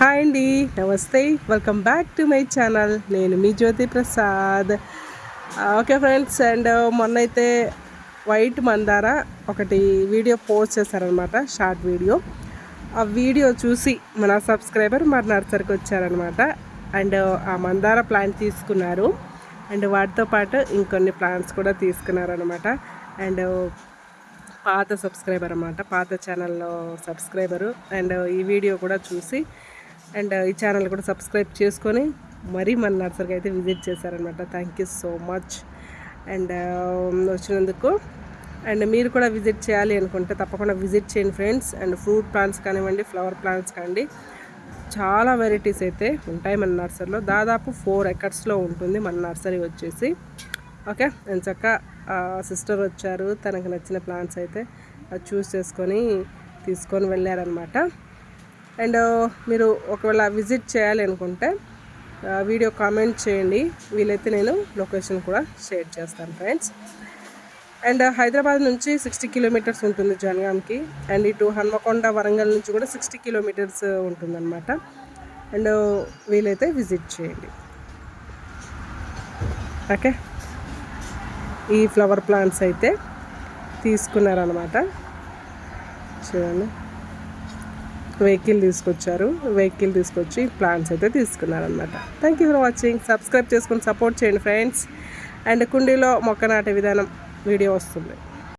Hi అండి. నమస్తే. Welcome back to my channel నేను మీ Jyothi Prasad. Okay friends and మొన్న అయితే వైట్ మందార ఒకటి వీడియో పోస్ట్ చేశారనమాట షార్ట్ వీడియో. ఆ వీడియో చూసి మన సబ్స్క్రైబర్ మరి నర్సరీకి వచ్చారనమాట అండ్ uh, ఆ మందార ప్లాంట్ తీసుకున్నారు. అండ్ వాటితో పాటు ఇంకొన్ని ప్లాంట్స్ కూడా తీసుకున్నారనమాట అండ్ uh, పాత సబ్స్క్రైబర్ అనమాట పాత ఛానల్లో సబ్స్క్రైబరు. అండ్ uh, ఈ వీడియో కూడా చూసి అండ్ ఈ ఛానల్ కూడా సబ్స్క్రైబ్ చేసుకొని మరీ మన నర్సరీకి అయితే విజిట్ చేశారనమాట thank you so much and um, వచ్చినందుకు. అండ్ మీరు కూడా విజిట్ చేయాలి అనుకుంటే తప్పకుండా విజిట్ చేయండి ఫ్రెండ్స్. అండ్ ఫ్రూట్ ప్లాంట్స్ కానివ్వండి ఫ్లవర్ ప్లాంట్స్ కానివ్వండి చాలా వెరైటీస్ అయితే ఉంటాయి మన నర్సరీలో. దాదాపు ఫోర్ ఎకర్స్లో ఉంటుంది మన నర్సరీ వచ్చేసి. ఓకే? నేను చక్క సిస్టర్ వచ్చారు. తనకు నచ్చిన ప్లాంట్స్ అయితే చూస్ చేసుకొని తీసుకొని వెళ్ళారనమాట అండ్ మీరు ఒకవేళ విజిట్ చేయాలి అనుకుంటే వీడియో కామెంట్ చేయండి. వీలైతే నేను లొకేషన్ కూడా షేర్ చేస్తాను ఫ్రెండ్స్. అండ్ హైదరాబాద్ నుంచి సిక్స్టీ కిలోమీటర్స్ ఉంటుంది జనగాంకి. అండ్ ఇటు హన్మకొండ వరంగల్ నుంచి కూడా సిక్స్టీ కిలోమీటర్స్ ఉంటుందన్నమాట. అండ్ వీలైతే విజిట్ చేయండి. ఓకే? ఈ ఫ్లవర్ ప్లాంట్స్ అయితే తీసుకున్నారనమాట చూడండి. వెహికల్ తీసుకొచ్చారు. వెహికల్ తీసుకొచ్చి ప్లాంట్స్ అయితే తీసుకున్నారనమాట thank you for watching subscribe చేసుకొని సపోర్ట్ చేయండి ఫ్రెండ్స్ అండ్ కుండీలో మొక్క నాటే విధానం వీడియో వస్తుంది.